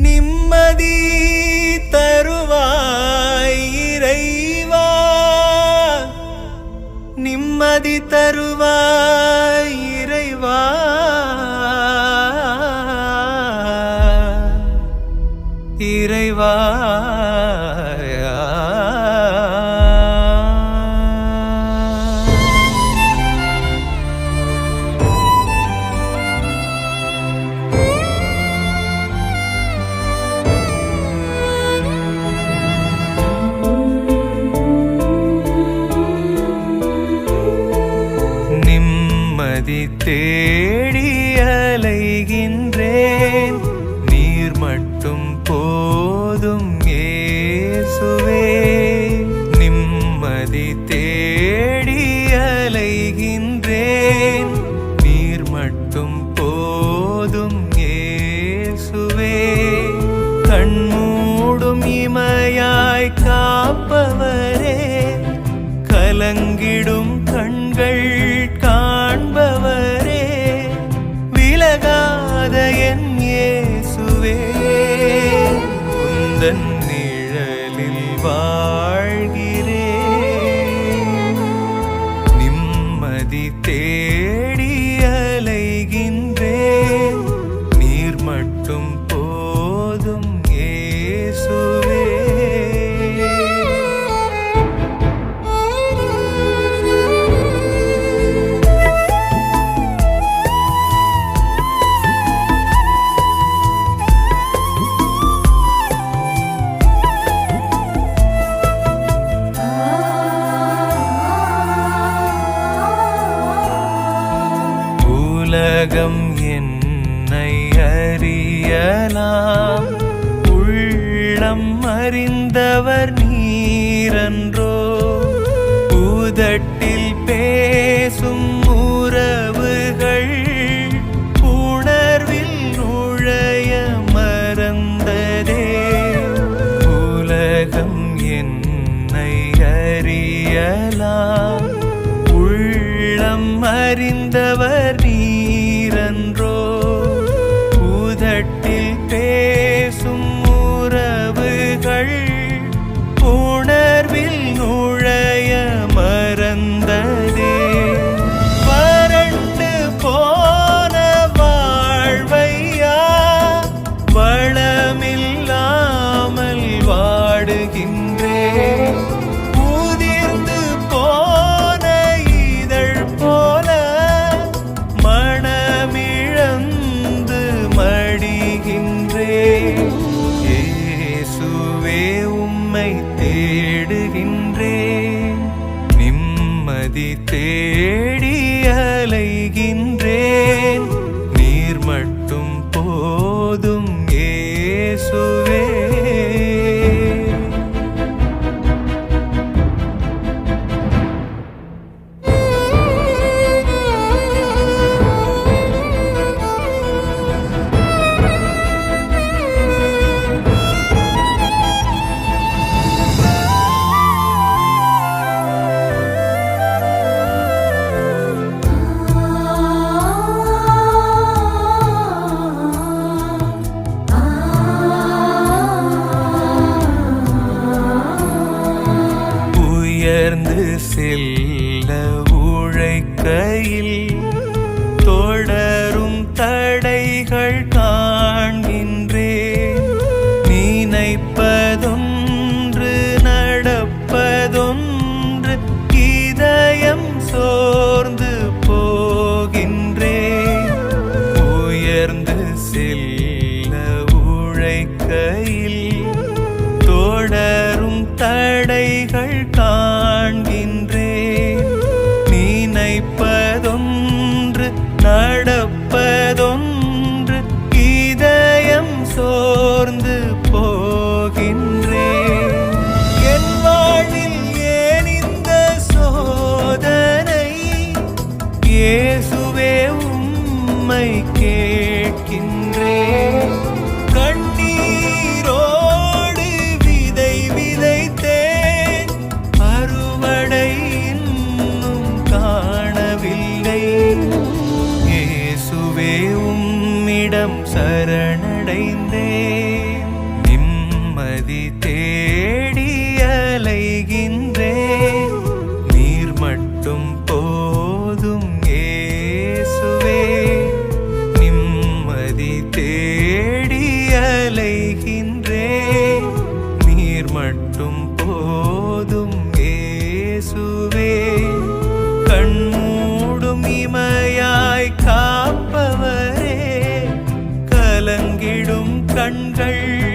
நிம்மதி தருவாய் இறைவா. நிம்மதி தருவாய் இறைவா. இறைவா. தேடி அலைகின்றேன். நீர் மட்டும் போதும் ஏசுவே நிம்மதி தேடி அலைகின்றேன். நீர் மட்டும் போதும் ஏசுவே கண்மூடும் இமையாய் காப்பவரே. கலங்கிடும் உலகம் என்னை அறியலாம். உள்ளம் அறிந்தவர் நீரன்றோ. பூதட்டில் பேசும் உறவுகள் உணர்வில் நுழைய மறந்ததே. உலகம் என்னை அறியலாம். உள்ளம் அறிந்தவர் நிம்மதி தேடி அலைகின்றேன். நீர் மட்டும் போதும் ஏசுவே. கைகள் கா சரணடைந்தே கண்கள்